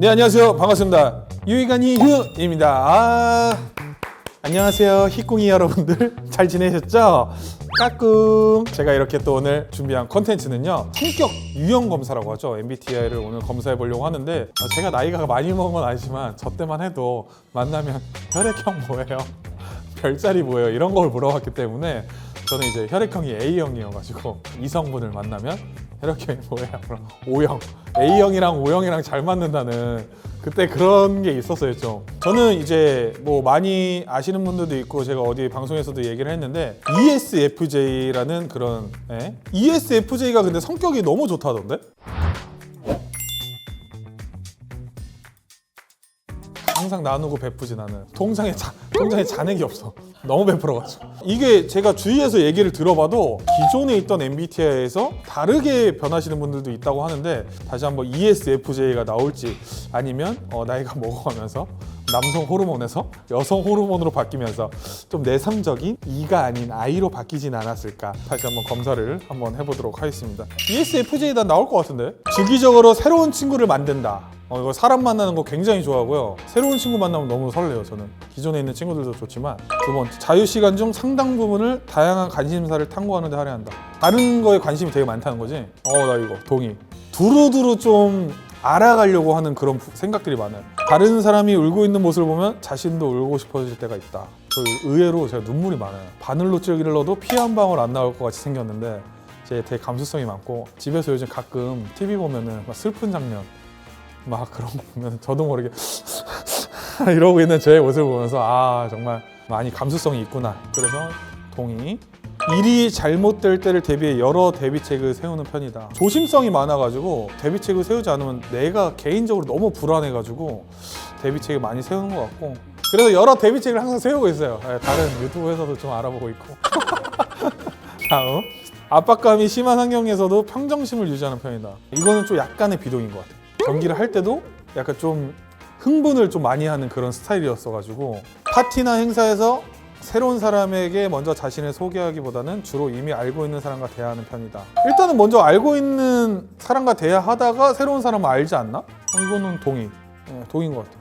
네 안녕하세요. 반갑습니다. 유이간이 유입니다. 아 안녕하세요. 히꿍이 여러분들. 잘 지내셨죠? 까꿍. 제가 이렇게 또 오늘 준비한 컨텐츠는요 성격 유형 검사라고 하죠. MBTI를 오늘 검사해 보려고 하는데 아, 제가 나이가 많이 먹은 건 아니지만 저 때만 해도 만나면 혈액형 뭐예요? 별자리 뭐예요? 이런 걸 물어봤기 때문에 저는 이제 혈액형이 A형이어가지고 이성분을 만나면 혈액형이 뭐예요? 그럼 O형 A형이랑 O형이랑 잘 맞는다는 그때 그런 게 있었어요 좀 저는 이제 뭐 많이 아시는 분들도 있고 제가 어디 방송에서도 얘기를 했는데 ESFJ라는 그런 예? ESFJ가 근데 성격이 너무 좋다던데? 항상 나누고 베푸지 나는. 통장에 자, 통장에 잔액이 없어. 너무 베풀어가지고. 이게 제가 주위에서 얘기를 들어봐도 기존에 있던 MBTI에서 다르게 변하시는 분들도 있다고 하는데 다시 한번 ESFJ가 나올지 아니면 어, 나이가 먹어가면서 남성 호르몬에서 여성 호르몬으로 바뀌면서 좀 내성적인 E가 아닌 I로 바뀌진 않았을까 다시 한번 검사를 한번 해보도록 하겠습니다 ESFJ 난 나올 것 같은데 주기적으로 새로운 친구를 만든다 어, 이거 사람 만나는 거 굉장히 좋아하고요. 새로운 친구 만나면 너무 설레요, 저는. 기존에 있는 친구들도 좋지만. 두 번째, 자유시간 중 상당 부분을 다양한 관심사를 탐구하는 데 할애한다. 다른 거에 관심이 되게 많다는 거지? 어, 나 이거 동의. 두루두루 좀 알아가려고 하는 그런 부- 생각들이 많아요. 다른 사람이 울고 있는 모습을 보면 자신도 울고 싶어질 때가 있다. 저 의외로 제가 눈물이 많아요. 바늘로 찔기를 넣어도 피 한 방울 안 나올 것 같이 생겼는데 제 되게 감수성이 많고 집에서 요즘 가끔 TV 보면은 막 슬픈 장면 막 그런 거 보면 저도 모르게 이러고 있는 제 모습을 보면서 아 정말 많이 감수성이 있구나 그래서 동의 일이 잘못될 때를 대비해 여러 대비책을 세우는 편이다. 조심성이 많아가지고 대비책을 세우지 않으면 내가 개인적으로 너무 불안해가지고 대비책을 많이 세우는 것 같고. 그래서 여러 대비책을 항상 세우고 있어요. 예, 다른 유튜브에서도 좀 알아보고 있고. 다음. 압박감이 심한 환경에서도 평정심을 유지하는 편이다. 이거는 좀 약간의 비동인 것 같아요. 경기를 할 때도 약간 좀 흥분을 좀 많이 하는 그런 스타일이었어가지고 파티나 행사에서 새로운 사람에게 먼저 자신을 소개하기보다는 주로 이미 알고 있는 사람과 대화하는 편이다. 일단은 먼저 알고 있는 사람과 대화하다가 새로운 사람을 알지 않나? 어, 이거는 동의. 예, 동의인 것 같아요.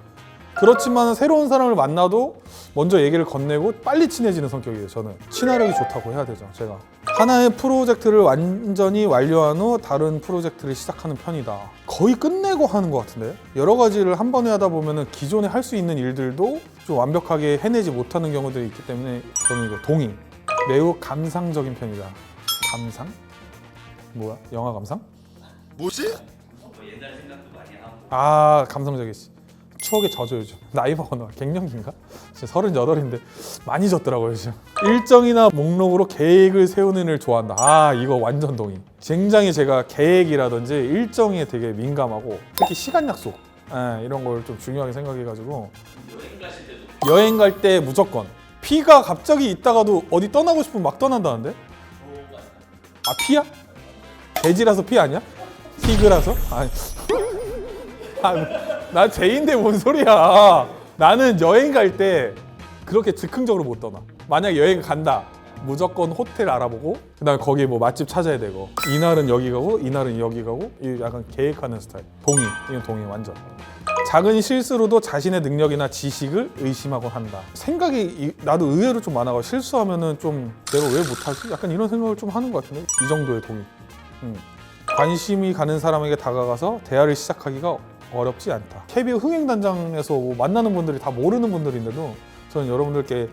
그렇지만 새로운 사람을 만나도 먼저 얘기를 건네고 빨리 친해지는 성격이에요. 저는 친화력이 좋다고 해야 되죠. 제가 하나의 프로젝트를 완전히 완료한 후 다른 프로젝트를 시작하는 편이다. 거의 끝내고 하는 것 같은데 여러 가지를 한 번에 하다 보면은 기존에 할 수 있는 일들도 좀 완벽하게 해내지 못하는 경우들이 있기 때문에 저는 이거 동의. 매우 감상적인 편이다. 감상? 뭐야? 영화 감상? 뭐지? 아 감성적이지 추억에 젖어 요즘 나이 먹었나 갱년기인가? 지금 서른여덟인데 많이 졌더라고요 요즘 일정이나 목록으로 계획을 세우는 일을 좋아한다 아 이거 완전 동의 굉장히 제가 계획이라든지 일정에 되게 민감하고 특히 시간 약속 예, 이런 걸 좀 중요하게 생각해가지고 여행 갈 때 무조건 피가 갑자기 있다가도 어디 떠나고 싶으면 막 떠난다는데? 아 피야? 돼지라서 피 아니야? 피그라서? 아니 아, 나 제인데 뭔 소리야. 나는 여행 갈 때 그렇게 즉흥적으로 못 떠나. 만약 여행 간다. 무조건 호텔 알아보고 그다음에 거기 뭐 맛집 찾아야 되고 이날은 여기 가고 이날은 여기 가고 이 약간 계획하는 스타일. 동의. 이건 동의 완전. 작은 실수로도 자신의 능력이나 지식을 의심하곤 한다. 생각이 이- 나도 의외로 좀 많아가 실수하면은 좀 내가 왜 못하지? 약간 이런 생각을 좀 하는 것 같은데 이 정도의 동의. 음. 관심이 가는 사람에게 다가가서 대화를 시작하기가 어렵지 않다. KBO 흥행단장에서 뭐 만나는 분들이 다 모르는 분들인데도 저는 여러분들께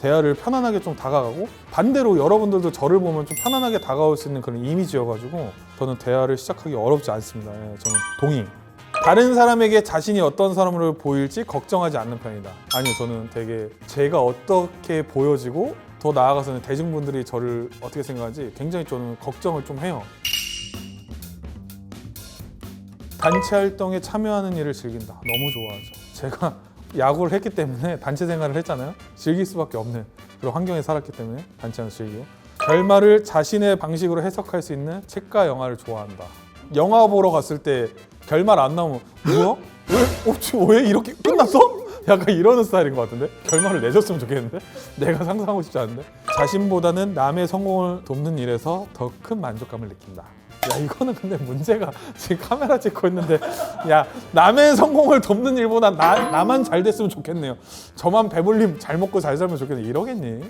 대화를 편안하게 좀 다가가고 반대로 여러분들도 저를 보면 좀 편안하게 다가올 수 있는 그런 이미지여가지고 저는 대화를 시작하기 어렵지 않습니다. 예, 저는 동의. 다른 사람에게 자신이 어떤 사람으로 보일지 걱정하지 않는 편이다. 아니요, 저는 되게 제가 어떻게 보여지고 더 나아가서는 대중분들이 저를 어떻게 생각하지 굉장히 저는 걱정을 좀 해요. 단체 활동에 참여하는 일을 즐긴다. 너무 좋아하죠. 제가 야구를 했기 때문에 단체 생활을 했잖아요. 즐길 수밖에 없는 그런 환경에 살았기 때문에 단체는 즐기고 결말을 자신의 방식으로 해석할 수 있는 책과 영화를 좋아한다. 영화 보러 갔을 때 결말 안 나오면 뭐야? 왜? 어, 왜 이렇게 끝났어? 약간 이러는 스타일인 것 같은데 결말을 내줬으면 좋겠는데 내가 상상하고 싶지 않은데 자신보다는 남의 성공을 돕는 일에서 더 큰 만족감을 느낀다. 야 이거는 근데 문제가 지금 카메라 찍고 있는데. 야 남의 성공을 돕는 일보다 나, 나만 잘 됐으면 좋겠네요. 저만 배불림 잘 먹고 잘 살면 좋겠네. 이러겠니?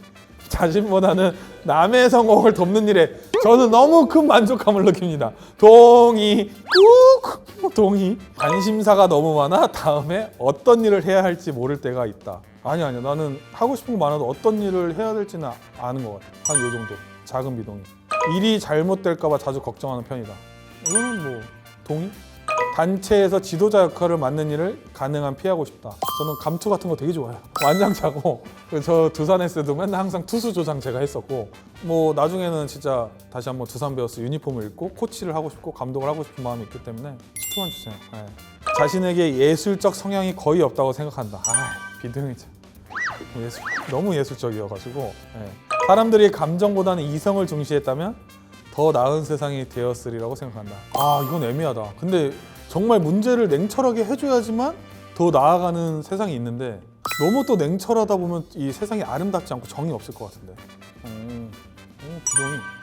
자신보다는 남의 성공을 돕는 일에 저는 너무 큰 만족감을 느낍니다. 동의. 꾹 동의. 관심사가 너무 많아 다음에 어떤 일을 해야 할지 모를 때가 있다. 아니 아니야 나는 하고 싶은 거 많아도 어떤 일을 해야 될지는 아는 것 같아. 한 요 정도. 작은 비동의 일이 잘못될까봐 자주 걱정하는 편이다. 이거는 뭐 동의? 단체에서 지도자 역할을 맡는 일을 가능한 피하고 싶다. 저는 감투 같은 거 되게 좋아해요. 완장차고 그저 두산 했을 때도 맨날 항상 투수 조장 제가 했었고 뭐 나중에는 진짜 다시 한번 두산 베어스 유니폼을 입고 코치를 하고 싶고 감독을 하고 싶은 마음이 있기 때문에 10초만 주세요. 네. 자신에게 예술적 성향이 거의 없다고 생각한다. 아 비등이죠. 예술, 너무 예술적이어가지고 예. 사람들이 감정보다는 이성을 중시했다면 더 나은 세상이 되었으리라고 생각한다. 아 이건 애매하다. 근데 정말 문제를 냉철하게 해줘야지만 더 나아가는 세상이 있는데 너무 또 냉철하다 보면 이 세상이 아름답지 않고 정이 없을 것 같은데. 음, 음, 비동의.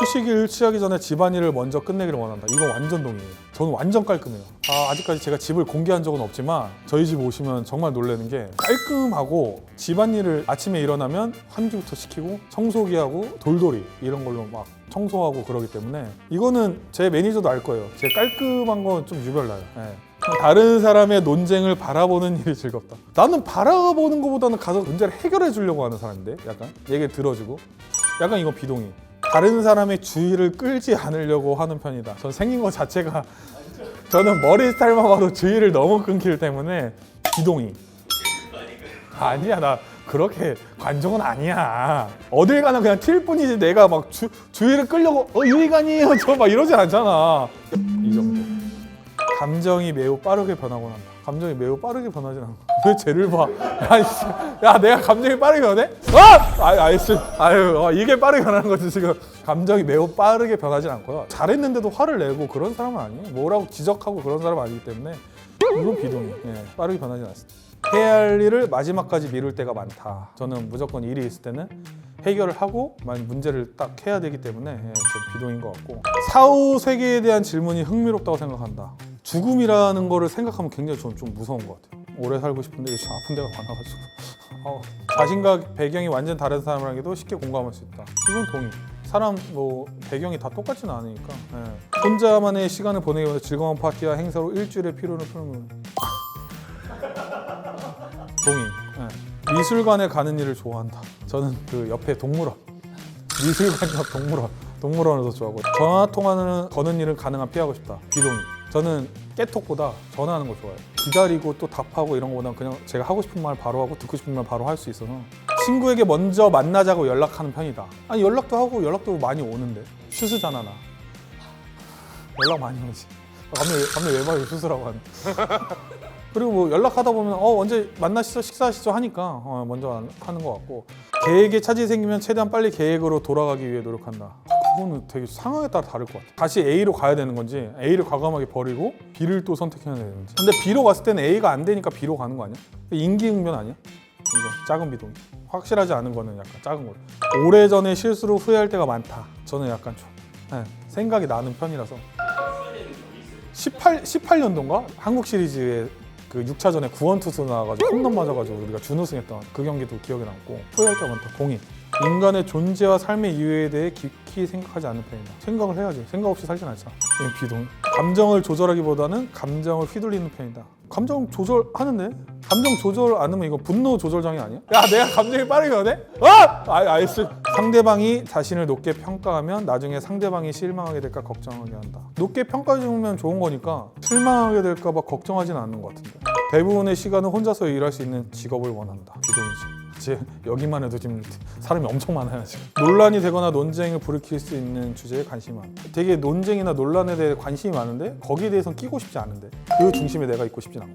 휴식일 취하기 전에 집안일을 먼저 끝내기를 원한다. 이건 완전 동의해요. 저는 완전 깔끔해요. 아, 아직까지 제가 집을 공개한 적은 없지만 저희 집 오시면 정말 놀라는 게 깔끔하고 집안일을 아침에 일어나면 환기부터 시키고 청소기하고 돌돌이 이런 걸로 막 청소하고 그러기 때문에 이거는 제 매니저도 알 거예요. 제 깔끔한 건 좀 유별나요. 예. 다른 사람의 논쟁을 바라보는 일이 즐겁다. 나는 바라보는 것보다는 가서 문제를 해결해 주려고 하는 사람인데 약간 얘기를 들어주고 약간 이건 비동의. 다른 사람의 주의를 끌지 않으려고 하는 편이다. 전 생긴 것 자체가 저는 머리 스타일만 봐도 주의를 너무 끊기 때문에 비동의. 아니야 나 그렇게 관종은 아니야. 어딜 가나 그냥 튈 뿐이지 내가 막 주, 주의를 끌려고 어 유희관이에요 저 막 이러지 않잖아. 이 정도. 감정이 매우 빠르게 변하곤 한다. 감정이 매우 빠르게 변하진 않고 왜 쟤를 봐? 야, 씨. 야 내가 감정이 빠르게 변해? 어? 아, 아이씨, 아유, 어, 이게 빠르게 변하는 거지 지금. 감정이 매우 빠르게 변하진 않고요. 잘했는데도 화를 내고 그런 사람은 아니에요. 뭐라고 지적하고 그런 사람은 아니기 때문에 이건 비동의. 예, 빠르게 변하진 않습니다. 해야 할 일을 마지막까지 미룰 때가 많다. 저는 무조건 일이 있을 때는 해결을 하고 만약 문제를 딱 해야 되기 때문에 예, 좀 비동인 것 같고 사후 세계에 대한 질문이 흥미롭다고 생각한다. 죽음이라는 거를 생각하면 굉장히 저는 좀 무서운 것 같아요. 오래 살고 싶은데 요즘 아픈 데가 많아가지고 아우, 자신과 배경이 완전 다른 사람에게도 쉽게 공감할 수 있다. 이건 동의. 사람 뭐 배경이 다 똑같지는 않으니까 예. 혼자만의 시간을 보내기 위해 즐거운 파티와 행사로 일주일의 피로를 푸는 거. 동의. 예. 미술관에 가는 일을 좋아한다. 저는 그 옆에 동물원, 미술관 옆 동물원, 동물원을 더 좋아하고 전화 통화는 거는 일은 가능한 피하고 싶다. 비동의. 저는 깨톡보다 전화하는 걸 좋아해요. 기다리고 또 답하고 이런 거보다 그냥 제가 하고 싶은 말 바로 하고 듣고 싶은 말 바로 할 수 있어서 친구에게 먼저 만나자고 연락하는 편이다. 아니 연락도 하고 연락도 많이 오는데 수수잖아 나. 연락 많이 오지. 갑자기 갑자기 왜 봐요 수수라고 하는. 그리고 뭐 연락하다 보면 어 언제 만나시죠 식사하시죠 하니까 어, 먼저 하는 것 같고 계획에 차질이 생기면 최대한 빨리 계획으로 돌아가기 위해 노력한다. 그거는 되게 상황에 따라 다를 것 같아. 다시 A로 가야 되는 건지 A를 과감하게 버리고 B를 또 선택해야 되는지. 근데 B로 갔을 때는 A가 안 되니까 B로 가는 거 아니야? 인기응변 아니야? 이거 작은 비동. 확실하지 않은 거는 약간 작은 거. 오래전에 실수로 후회할 때가 많다. 저는 약간 좀 네, 생각이 나는 편이라서. 18 18년도인가 한국 시리즈에 그 6차전에 구원 투수 나와가지고 홈런 맞아가지고 우리가 준우승했던 그 경기도 기억에 남고 후회할 때가 많다. 공인. 인간의 존재와 삶의 이유에 대해 깊이 생각하지 않는 편이다. 생각을 해야지. 생각 없이 살진. 이건 비동. 감정을 조절하기보다는 감정을 휘둘리는 편이다. 감정 조절하는데? 감정 조절 안 하면 이거 분노 조절 장애 아니야? 야 내가 감정이 빠르게 변해? 어? 아, 알겠어. 상대방이 자신을 높게 평가하면 나중에 상대방이 실망하게 될까 걱정하게 한다. 높게 평가해 주면 좋은 거니까 실망하게 될까 봐 걱정하지는 않는 것 같은데. 대부분의 시간은 혼자서 일할 수 있는 직업을 원한다. 비동이지. 지 여기만 해도 지금 사람이 엄청 많아요 지금. 논란이 되거나 논쟁을 불이킬 수 있는 주제에 관심이 많다 되게 논쟁이나 논란에 대해 관심이 많은데 거기에 대해서는 끼고 싶지 않은데 그 중심에 내가 있고 싶진 않고.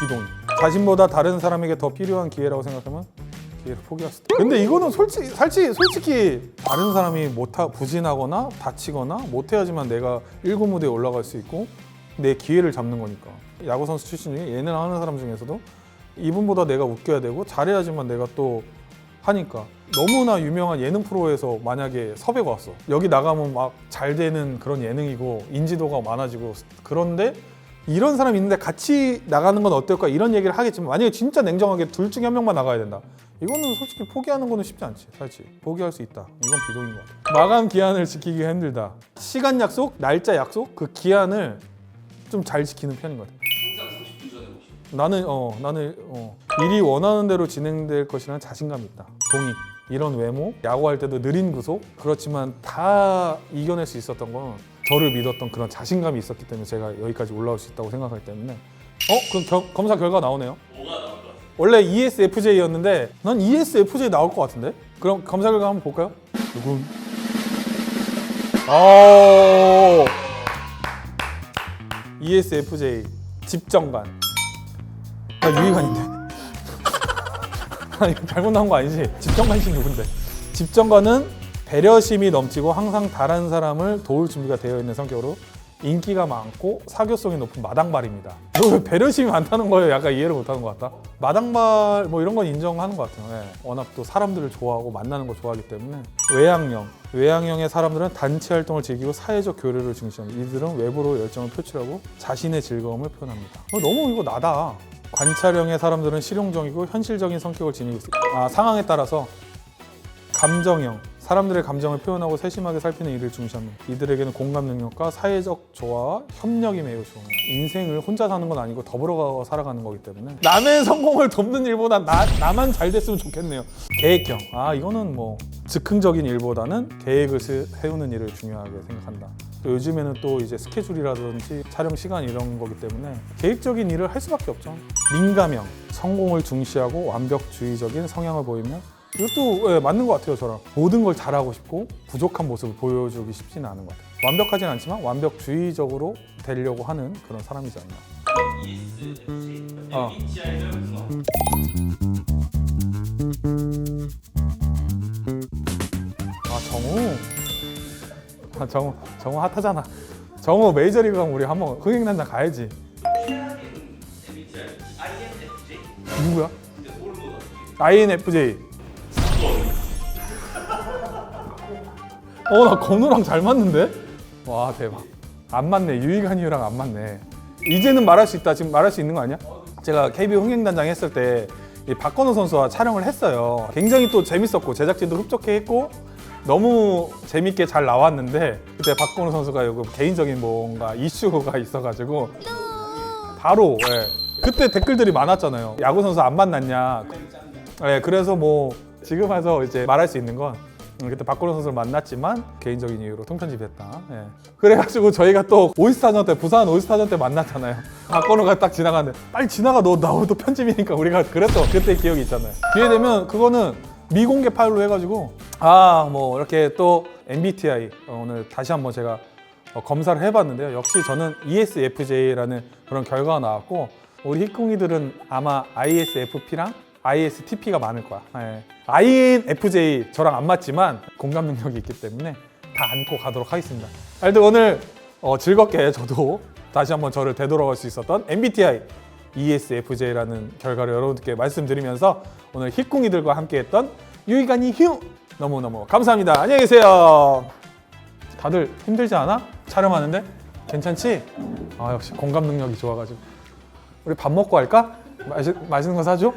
비동의 자신보다 다른 사람에게 더 필요한 기회라고 생각하면 기회를 포기할 수 있다 근데 이거는 솔직히 솔직히, 솔직히 다른 사람이 못하 부진하거나 다치거나 못해야지만 내가 1군 무대에 올라갈 수 있고 내 기회를 잡는 거니까. 야구 선수 출신 중에 예능 하는 사람 중에서도 이분보다 내가 웃겨야 되고 잘해야지만 내가 또 하니까. 너무나 유명한 예능 프로에서 만약에 섭외가 왔어. 여기 나가면 막 잘 되는 그런 예능이고 인지도가 많아지고 그런데 이런 사람이 있는데 같이 나가는 건 어떨까 이런 얘기를 하겠지만 만약에 진짜 냉정하게 둘 중에 한 명만 나가야 된다. 이거는 솔직히 포기하는 거는 쉽지 않지. 사실 포기할 수 있다. 이건 비동인 것 같아. 마감 기한을 지키기가 힘들다. 시간 약속 날짜 약속 그 기한을 좀 잘 지키는 편인 것 같아 나는 어 나는 어 일이 원하는 대로 진행될 것이라는 자신감이 있다. 동의. 이런 외모, 야구할 때도 느린 구속. 그렇지만 다 이겨낼 수 있었던 건 저를 믿었던 그런 자신감이 있었기 때문에 제가 여기까지 올라올 수 있다고 생각하기 때문에. 어 그럼 겨- 검사 결과 나오네요. 뭐가 나올 것 같아요? 원래 ESFJ였는데 난 ESFJ 나올 것 같은데. 그럼 검사 결과 한번 볼까요? 누군? 어. E ESFJ 집정관. 나 유희관인데. 아니 잘못 나온 거 아니지? 집정관 씨 누군데? 집정관은 배려심이 넘치고 항상 다른 사람을 도울 준비가 되어 있는 성격으로 인기가 많고 사교성이 높은 마당발입니다. 너 왜 배려심이 많다는 거예요? 약간 이해를 못하는 것 같다. 마당발 뭐 이런 건 인정하는 것 같아요. 예. 워낙 또 사람들을 좋아하고 만나는 거 좋아하기 때문에 외향형. 외향형의 사람들은 단체 활동을 즐기고 사회적 교류를 중시합니다. 이들은 외부로 열정을 표출하고 자신의 즐거움을 표현합니다. 어, 너무 이거 나다. 관찰형의 사람들은 실용적이고 현실적인 성격을 지니고 있습니다. 아, 상황에 따라서 감정형 사람들의 감정을 표현하고 세심하게 살피는 일을 중시합니다. 이들에게는 공감 능력과 사회적 조화와 협력이 매우 중요해요. 인생을 혼자 사는 건 아니고 더불어 살아가는 거기 때문에 남의 성공을 돕는 일보다 나, 나만 잘 됐으면 좋겠네요. 계획형 아 이거는 뭐 즉흥적인 일보다는 계획을 세- 세우는 일을 중요하게 생각한다. 또 요즘에는 또 이제 스케줄이라든지 촬영 시간 이런 거기 때문에 계획적인 일을 할 수밖에 없죠. 민감형 성공을 중시하고 완벽주의적인 성향을 보이며 이것도 예, 맞는 것 같아요 저랑 모든 걸 잘하고 싶고 부족한 모습을 보여주기 쉽지는 않은 것 같아요 완벽하진 않지만 완벽주의적으로 되려고 하는 그런 사람이지 않나 어. 아 정우 아 정우 정우 핫하잖아 정우 메이저리그 가면 우리 한번 흥행단장 가야지? 누구야? INFJ 어 나 건우랑 잘 맞는데? 와 대박 안 맞네 유희관이랑 안 맞네 이제는 말할 수 있다 지금 말할 수 있는 거 아니야? 제가 KBO 흥행단장 했을 때이 박건우 선수와 촬영을 했어요 굉장히 또 재밌었고 제작진도 흡족해 했고 너무 재밌게 잘 나왔는데 그때 박건우 선수가 요금 개인적인 뭔가 이슈가 있어가지고 바로 예. 그때 댓글들이 많았잖아요 야구 선수 안 만났냐 네, 그래서 뭐 지금 와서 이제 말할 수 있는 건 음, 그때 박건우 선수를 만났지만 개인적인 이유로 통편집했다. 예. 그래가지고 저희가 또 오이스타전 때 부산 오이스타전 때 만났잖아요. 박건우가 딱 지나가는데 빨리 지나가 너 나오면 또 편집이니까 우리가 그랬던 그때 기억이 있잖아요. 기회 되면 그거는 미공개 파일로 해가지고 아 뭐 이렇게 또 MBTI 어, 오늘 다시 한번 제가 어, 검사를 해봤는데요. 역시 저는 ESFJ라는 그런 결과가 나왔고 우리 희콩이들은 아마 ISFP랑 ISTP가 많을 거야. 예. INFJ 저랑 안 맞지만 공감 능력이 있기 때문에 다 안고 가도록 하겠습니다. 하여튼 오늘 어, 즐겁게 저도 다시 한번 저를 되돌아갈 수 있었던 MBTI ESFJ라는 결과를 여러분들께 말씀드리면서 오늘 희꿍이들과 함께했던 유이간이 휴 너무너무 감사합니다. 안녕히 계세요. 다들 힘들지 않아? 촬영하는데? 괜찮지? 아 역시 공감 능력이 좋아가지고 우리 밥 먹고 할까? 마시, 맛있는 거 사줘?